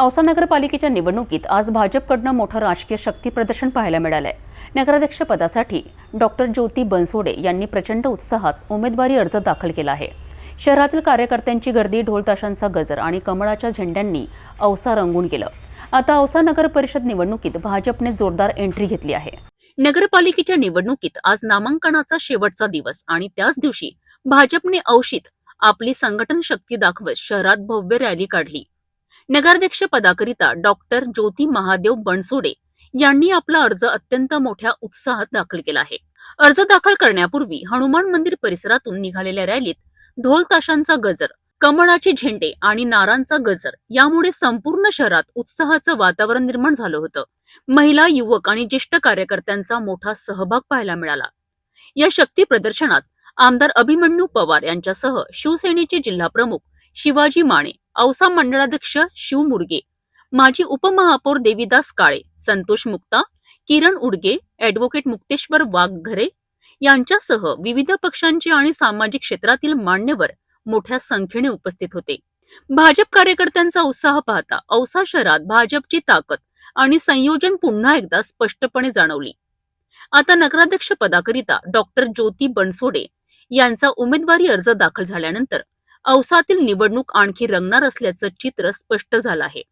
औसा नगरपालिकेच्या निवडणुकीत आज भाजपकडनं मोठं राजकीय शक्ती प्रदर्शन पाहायला मिळालंय. नगराध्यक्ष पदासाठी डॉक्टर ज्योती बनसोडे यांनी प्रचंड उत्साहात उमेदवारी अर्ज दाखल केला आहे. शहरातील कार्यकर्त्यांची गर्दी ढोलताशांचा गजर आणि कमळाच्या झेंड्यांनी औसा रंगून गेलं. आता औसा नगर परिषद निवडणुकीत भाजपने जोरदार एंट्री घेतली आहे. नगरपालिकेच्या निवडणुकीत आज नामांकनाचा शेवटचा दिवस आणि त्याच दिवशी भाजपने औषित आपली संघटन शक्ती दाखवत शहरात भव्य रॅली काढली. नगराध्यक्ष पदाकरिता डॉक्टर ज्योती महादेव बनसोडे यांनी आपला अर्ज अत्यंत मोठ्या उत्साहात दाखल केला आहे. अर्ज दाखल करण्यापूर्वी हनुमान मंदिर परिसरातून निघालेल्या रॅलीत ढोल ताशांचा गजर कमळाचे झेंडे आणि नारांचा गजर यामुळे संपूर्ण शहरात उत्साहाचं वातावरण निर्माण झालं होतं. महिला युवक आणि ज्येष्ठ कार्यकर्त्यांचा मोठा सहभाग पाहायला मिळाला. या शक्ती प्रदर्शनात आमदार अभिमन्यू पवार यांच्यासह शिवसेनेचे जिल्हाप्रमुख शिवाजी माने औसा मंडळाध्यक्ष शिव मुरगे माजी उपमहापौर देवीदास काळे संतोष मुक्ता किरण उडगे अॅडव्होकेट मुक्तेश्वर वाघघरे यांच्यासह विविध पक्षांचे आणि सामाजिक क्षेत्रातील मान्यवर मोठ्या संख्येने उपस्थित होते. भाजप कार्यकर्त्यांचा उत्साह पाहता औसा शहरात भाजपची ताकद आणि संयोजन पुन्हा एकदा स्पष्टपणे जाणवली. आता नगराध्यक्ष पदाकरिता डॉक्टर ज्योती बनसोडे यांचा उमेदवारी अर्ज दाखल झाल्यानंतर औसातील निवडणूक आणखी रंगणार असल्याचं चित्र स्पष्ट झालं आहे.